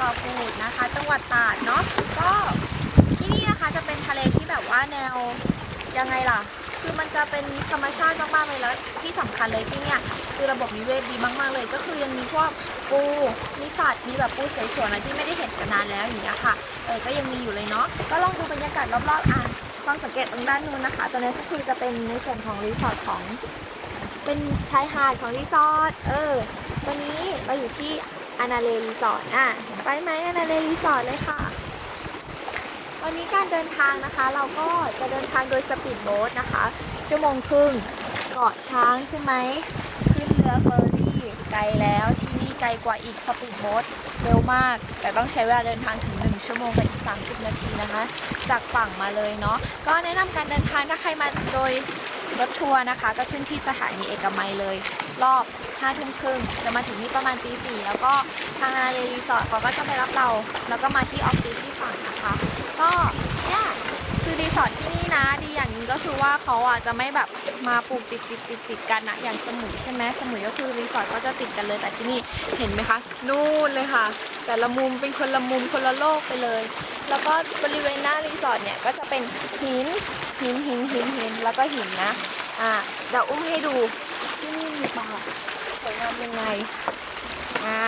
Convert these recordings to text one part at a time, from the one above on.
เกาะกูดนะคะ จังหวัดตราดเนาะก็ที่นี่นะคะจะเป็นทะเลที่แบบว่าแนวยังไงล่ะ คือมันจะเป็นธรรมชาติมากๆเลยแล้วที่สำคัญเลยที่เนี่ยคือระบบนิเวศดีมากๆเลย ก็คือยังมีพวกปูมีสัตว์มีแบบปูเสฉวนอะไรที่ไม่ได้เห็นกันนานแล้วอย่างเงี้ยค่ะเออก็ยังมีอยู่เลยเนาะก็ลองดูบรรยากาศรอบๆอะลองสังเกตตรงด้านนู้นนะคะตอนนี้ก็คือจะเป็นในส่วนของรีสอร์ทของเป็นชายหาดของรีสอร์ทเออ วันนี้เราอยู่ที่ อนาเลรีสอร์ทอะไปไหมอนาเลรีสอร์ทเลยค่ะ วันนี้การเดินทางนะคะ เราก็จะเดินทางโดยสปีดโบ๊ทนะคะ ชั่วโมงครึ่งเกาะช้างใช่ไหมขึ้นเรือเฟอร์รี่ไกลแล้วที่นี่ไกลกว่าอีกสปีดโบ๊ทเร็วมาก แต่ต้องใช้เวลาเดินทางถึง 1 ชั่วโมงกับอีก 30 นาทีนะคะ จากฝั่งมาเลยเนาะก็แนะนำการเดินทางถ้าใครมาโดย รถทัวร์นะคะ ก็ขึ้นที่สถานีเอกมัยเลย รอบ5ทุ่มครึ่งจะมาถึงนี่ประมาณตีสี่แล้วก็ทางอารีรีสอร์ทเขาก็จะไปรับเรา แล้วก็มาที่ออฟฟิศที่ฝั่งนะคะ ก็ คือรีสอร์ทที่นี่นะดีอย่างหนึงก็คือว่าเขาอะจะไม่แบบมาปลูกติดติดติดติดกันนะอย่างสมุยใช่ไหมสมุยก็คือรีสอร์ทก็จะติดกันเลยแต่ที่นี่เห็นไหมคะนู่นเลยค่ะ แต่ละมุมเป็นคนละมุมคนละโลกไปเลย แล้วก็บริเวณหน้ารีสอร์ทเนี่ยก็จะเป็นหินหินหินหินหินแล้วก็หินนะอ่าเดี๋ยวอุ้มให้ดูที่นี่มีปลาสวยงามยังไงอ่า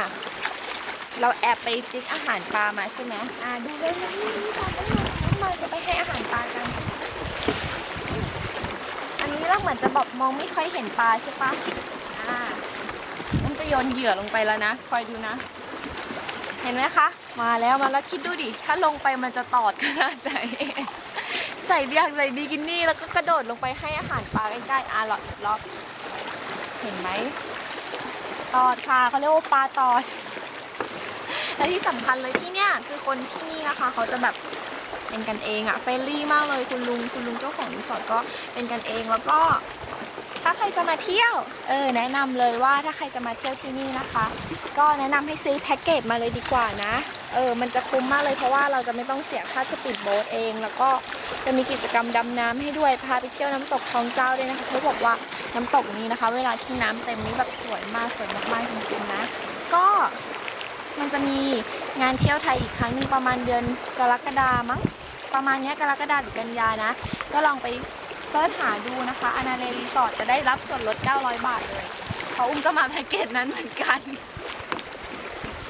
เราแอบไปจิกอาหารปลามาใช่ไหมอ่าดูเลยนะนี่ปลา ต้องมาจะไปให้อาหารปลากัน อันนี้เราเหมือนจะบอกมองไม่ค่อยเห็นปลาใช่ปะอ่าอุ้มจะโยนเหยื่อลงไปแล้วนะ คอยดูนะ เห็นไหมคะ มาแล้วมาแล้วคิดดูดิ ถ้าลงไปมันจะตอดขนาดไหน ใส่เบียกใส่บิกินี่แล้วก็กระโดดลงไปให้อาหารปลาใกล้ๆอะหลอดรอบเห็นไหม ตอดค่ะเขาเรียกว่าปลาตอดและที่สำคัญเลยที่เนี่ยคือคนที่นี่นะคะ เขาจะแบบ เป็นกันเองอะเฟรนลี่มากเลยคุณลุงคุณลุงเจ้าของรีสอร์ทก็เป็นกันเองแล้วก็ถ้าใครจะมาเที่ยว เออ แนะนำเลยว่าถ้าใครจะมาเที่ยวที่นี่นะคะ ก็แนะนำให้ซื้อแพ็กเกจมาเลยดีกว่านะ เออ มันจะคุ้มมากเลยเพราะว่าเราจะไม่ต้องเสียค่าสปีดโบ๊ทเอง แล้วก็จะมีกิจกรรมดำน้ำให้ด้วย พาไปเที่ยวน้ำตกคลองเจ้าด้วยนะคะเขาบอกว่าน้ำตกนี้นะคะ เวลาที่น้ำเต็มนี้แบบสวยมากสวยมากๆจริงๆนะ ก็ มันจะมีงานเที่ยวไทยอีกครั้งหนึ่งประมาณเดือนกรกฎามั้งประมาณนี้กรกฎาหรือกันยานะ ก็ลองไปเสิร์ชหาดูนะคะอนาเลรีสอร์ทจะได้รับส่วนลด 900 บาทเลยเพราอุ้มก็มาแพ็กเกจนั้นเหมือนกัน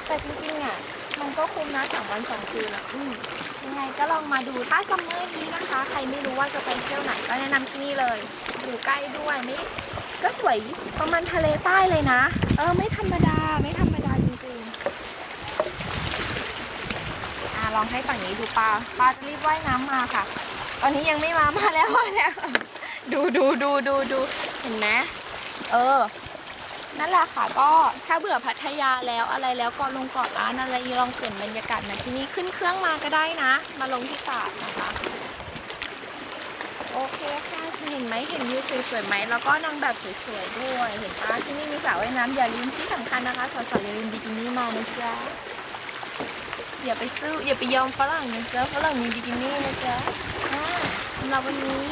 แต่จริงๆอะมันก็คุ้มนะสามวันสองคืนอะอืมยังไงก็ลองมาดูถ้าซัมเมอร์นี้นะคะ ใครไม่รู้ว่าจะไปเที่ยวไหนก็แนะนำที่นี่เลย อยู่ใกล้ด้วยไม่ก็สวยประมาณทะเลใต้เลยนะ เออไม่ธรรมดาไม่ธรรมดาจริงๆ อะ ลองให้ฝั่งนี้ดูปลาปลาจะรีบว่ายน้ำมาค่ะ ตอนนี้ยังไม่มามาแล้วมาแล้วดูดูดูดูดูเห็นไหมเออ นั่นแหละค่ะก็ถ้าเบื่อพัทยาแล้วอะไรแล้วก็ลงเกาะล้านอะไรลองเปลี่ยนบรรยากาศมาที่นี่ขึ้นเครื่องมาก็ได้นะ มาลงที่ตาดนะคะโอเคค่ะเห็นไหมเห็นวิวสวยๆไหมแล้วก็นางแบบสวยๆด้วย เห็นปะที่นี่มีสระว่ายน้ำอย่าลืมที่สำคัญนะคะสาวๆอย่าลืมบิกินี่มานะจ๊ะ อย่าไปซื้ออย่าไปยอมฝรั่งนะจ๊ะฝรั่งมีบิกินี่นะจ๊ะอ่าสำหรับวันนี้